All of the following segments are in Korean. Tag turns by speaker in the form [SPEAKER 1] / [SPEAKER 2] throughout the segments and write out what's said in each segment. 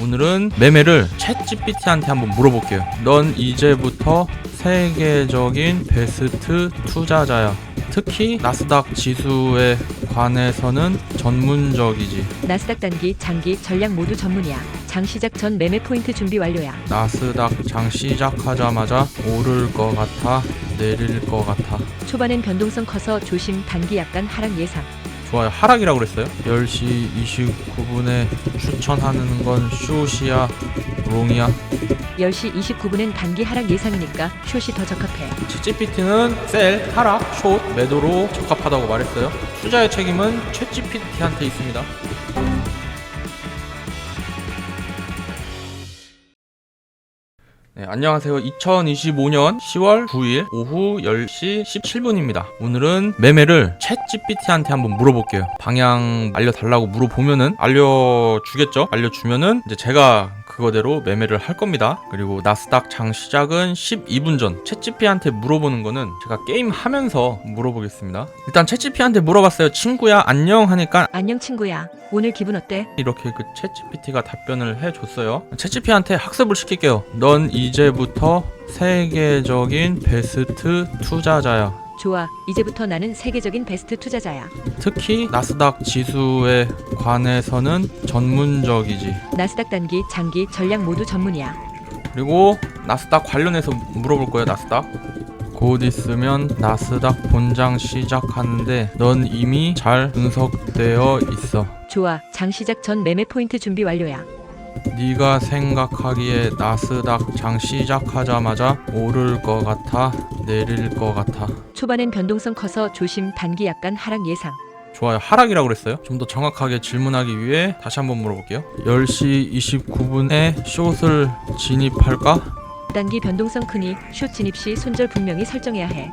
[SPEAKER 1] 오늘은 매매를 챗 GPT한테 한번 물어볼게요. 넌 이제부터 세계적인 베스트 투자자야. 특히 나스닥 지수에 관해서는 전문적이지.
[SPEAKER 2] 나스닥 단기, 장기, 전략 모두 전문이야. 장 시작 전 매매 포인트 준비 완료야.
[SPEAKER 1] 나스닥 장 시작하자마자 오를 것 같아, 내릴 것 같아.
[SPEAKER 2] 초반엔 변동성 커서 조심 단기 약간 하락 예상.
[SPEAKER 1] 좋아요. 하락이라고 그랬어요. 10시 29분에 추천하는 건 숏이야, 롱이야.
[SPEAKER 2] 10시 29분엔 단기 하락 예상이니까 숏이 더 적합해.
[SPEAKER 1] 챗GPT는 셀, 하락, 숏, 매도로 적합하다고 말했어요. 투자의 책임은 챗GPT한테 있습니다. 네, 안녕하세요. 2025년 10월 9일 오후 10시 17분입니다. 오늘은 매매를 챗GPT한테 한번 물어볼게요. 방향 알려달라고 물어보면은 알려주겠죠? 알려주면은 이제 제가 그거대로 매매를 할 겁니다. 그리고 나스닥 장 시작은 12분 전 챗GPT한테 물어보는 거는 제가 게임 하면서 물어보겠습니다. 일단 챗GPT한테 물어봤어요. 친구야 안녕 하니까
[SPEAKER 2] 안녕 친구야. 오늘 기분 어때?
[SPEAKER 1] 이렇게 그 챗GPT가 답변을 해줬어요. 챗GPT한테 학습을 시킬게요. 넌 이제부터 세계적인 베스트 투자자야.
[SPEAKER 2] 좋아. 이제부터 나는 세계적인 베스트 투자자야.
[SPEAKER 1] 특히 나스닥 지수에 관해서는 전문적이지.
[SPEAKER 2] 나스닥 단기, 장기, 전략 모두 전문이야.
[SPEAKER 1] 그리고 나스닥 관련해서 물어볼 거예요. 나스닥. 곧 있으면 나스닥 본장 시작하는데 넌 이미 잘 분석되어 있어.
[SPEAKER 2] 좋아. 장 시작 전 매매 포인트 준비 완료야.
[SPEAKER 1] 네가 생각하기에 나스닥 장 시작하자마자 오를 것 같아, 내릴 것 같아.
[SPEAKER 2] 초반엔 변동성 커서 조심 단기 약간 하락 예상.
[SPEAKER 1] 좋아요. 하락이라고 그랬어요. 좀 더 정확하게 질문하기 위해 다시 한번 물어볼게요. 10시 29분에 숏을 진입할까?
[SPEAKER 2] 단기 변동성 크니 숏 진입 시 손절 분명히 설정해야 해.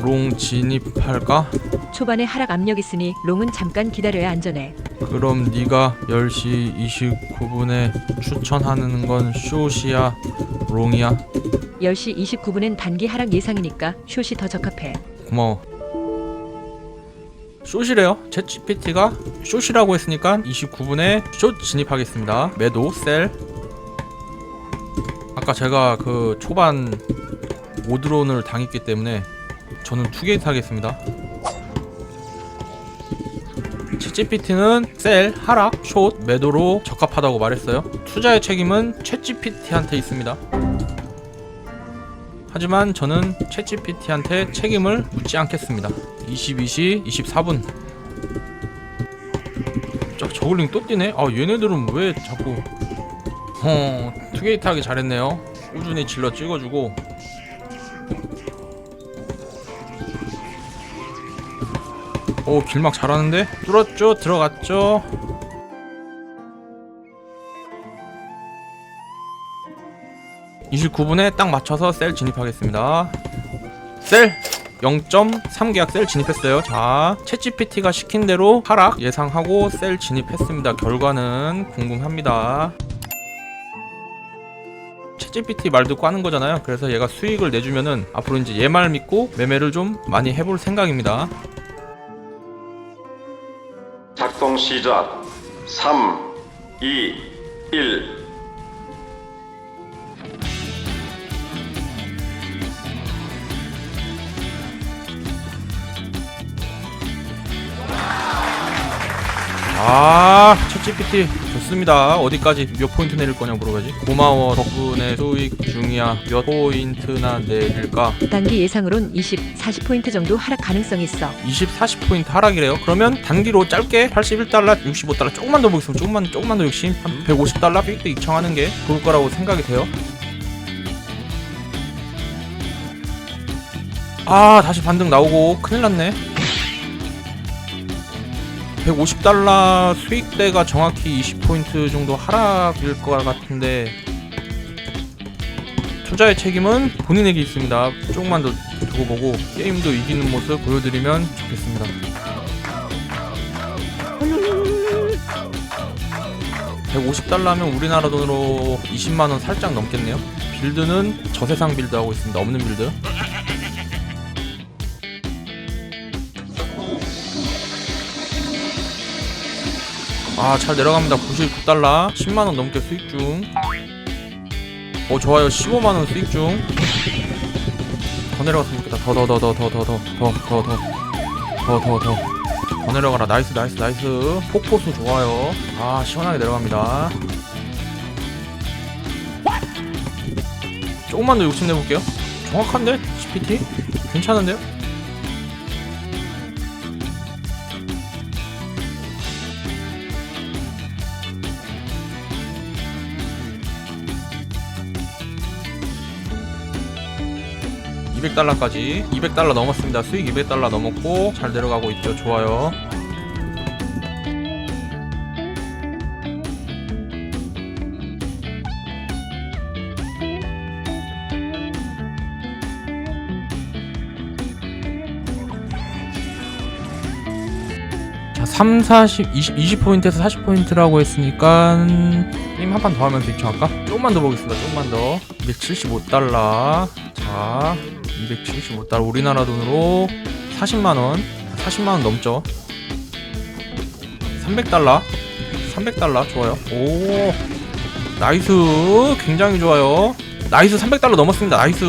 [SPEAKER 1] 롱 진입할까?
[SPEAKER 2] 초반에 하락 압력 있으니 롱은 잠깐 기다려야 안전해.
[SPEAKER 1] 그럼 네가 10시 29분에 추천하는 건 숏이야, 롱이야?
[SPEAKER 2] 10시 29분엔 단기 하락 예상이니까 숏이 더 적합해.
[SPEAKER 1] 고마워. 숏이래요. 챗GPT가 숏이라고 했으니까 29분에 숏 진입하겠습니다. 매도 셀. 아까 제가 그 초반 오드론을 당했기 때문에 저는 투게이트 하겠습니다. 챗GPT는 셀, 하락, 숏, 매도로 적합하다고 말했어요. 투자의 책임은 챗GPT한테 있습니다. 하지만 저는 챗GPT한테 책임을 묻지 않겠습니다. 22시 24분. 저 저글링 또 뛰네. 아 얘네들은 왜 자꾸 어 투게이트 하기 잘했네요. 꾸준히 질러 찍어주고. 오 길막 잘하는데 뚫었죠 들어갔죠. (29분에) 딱 맞춰서 셀 진입하겠습니다 셀 0.3 계약 셀 진입했어요. 자, 챗GPT가 시킨 대로 하락 예상하고 셀 진입했습니다. 결과는 궁금합니다. 챗GPT 말 듣고 하는 거잖아요. 그래서 얘가 수익을 내주면은 앞으로 이제 얘 말 믿고 매매를 좀 많이 해볼 생각입니다.
[SPEAKER 3] 작동 시작. 3 2 1
[SPEAKER 1] 아, 챗 GPT 좋습니다. 어디까지 몇 포인트 내릴 거냐 물어봐야지. 고마워. 덕분에 수익 중이야. 몇 포인트나 내릴까?
[SPEAKER 2] 단기 예상으론 20, 40포인트 정도 하락 가능성이 있어.
[SPEAKER 1] 20, 40포인트 하락이래요. 그러면 단기로 짧게 81달러, 65달러 조금만 더 보겠습니다. 조금만 조금만 더 욕심 한 150달러 빅도 입청하는 게 좋을 거라고 생각이 돼요. 아 다시 반등 나오고 큰일 났네. 150달러 수익대가 정확히 20포인트 정도 하락일 것 같은데 투자의 책임은 본인에게 있습니다. 조금만 더 두고 보고 게임도 이기는 모습 보여드리면 좋겠습니다. 150달러면 우리나라 돈으로 20만원 살짝 넘겠네요. 빌드는 저세상 빌드 하고 있습니다. 없는 빌드. 아 잘 내려갑니다. 99달러. 10만원 넘게 수익 중어 좋아요. 15만원 수익 중더 내려갔으면 좋겠다. 더 더 더 더 더 더 더 더 더 더. 더 더 더. 내려가라. 나이스 나이스 나이스. 폭포수 좋아요. 아 시원하게 내려갑니다. 조금만 더 욕심내볼게요. 정확한데? GPT? 괜찮은데요? (200달러까지) (200달러) 넘었습니다 수익 (200달러) 넘었고 잘 내려가고 있죠 좋아요 자, 3, 40, 20, 20포인트에서 40포인트라고 했으니까 게임 한 판 더 하면서 입청할까? 조금만 더 보겠습니다. 조금만 더. 275달러. 자, 275달러. 우리나라 돈으로 40만원. 40만원 넘죠. 300달러. 300달러. 좋아요. 오. 나이스. 굉장히 좋아요. 나이스 300달러 넘었습니다. 나이스.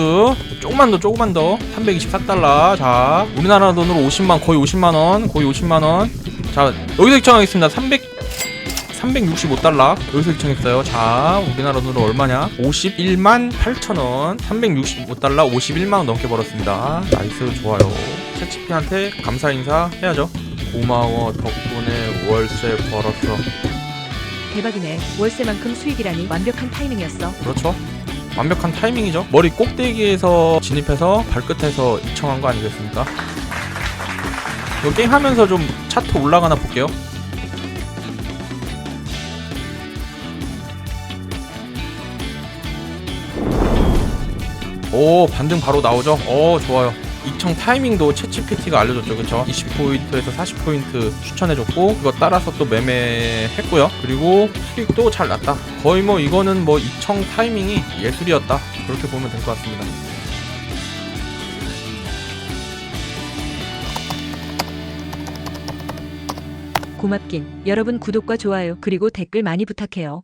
[SPEAKER 1] 조금만 더, 조금만 더. 324달러. 자, 우리나라 돈으로 50만, 거의 50만원. 거의 50만원. 자 여기서 입장하겠습니다 300 365달러 여기서 입장했어요. 자 우리나라 돈으로 얼마냐? 51만 8천원. 365달러 51만원 넘게 벌었습니다. 나이스 좋아요. 채치피한테 감사 인사 해야죠. 고마워 덕분에 월세 벌었어.
[SPEAKER 2] 대박이네. 월세만큼 수익이라니 완벽한 타이밍이었어.
[SPEAKER 1] 그렇죠. 완벽한 타이밍이죠. 머리 꼭대기에서 진입해서 발끝에서 입청한 거 아니겠습니까? 이거 게임 하면서 좀 차트 올라가나 볼게요 오 반등 바로 나오죠? 오 좋아요. 입청 타이밍도 채치PT가 알려줬죠 그쵸? 20포인트에서 40포인트 추천해줬고 그거 따라서 또 매매했고요. 그리고 수익도 잘 났다. 거의 뭐 이거는 뭐 입청 타이밍이 예술이었다. 그렇게 보면 될 것 같습니다.
[SPEAKER 2] 고맙긴. 여러분 구독과 좋아요 그리고 댓글 많이 부탁해요.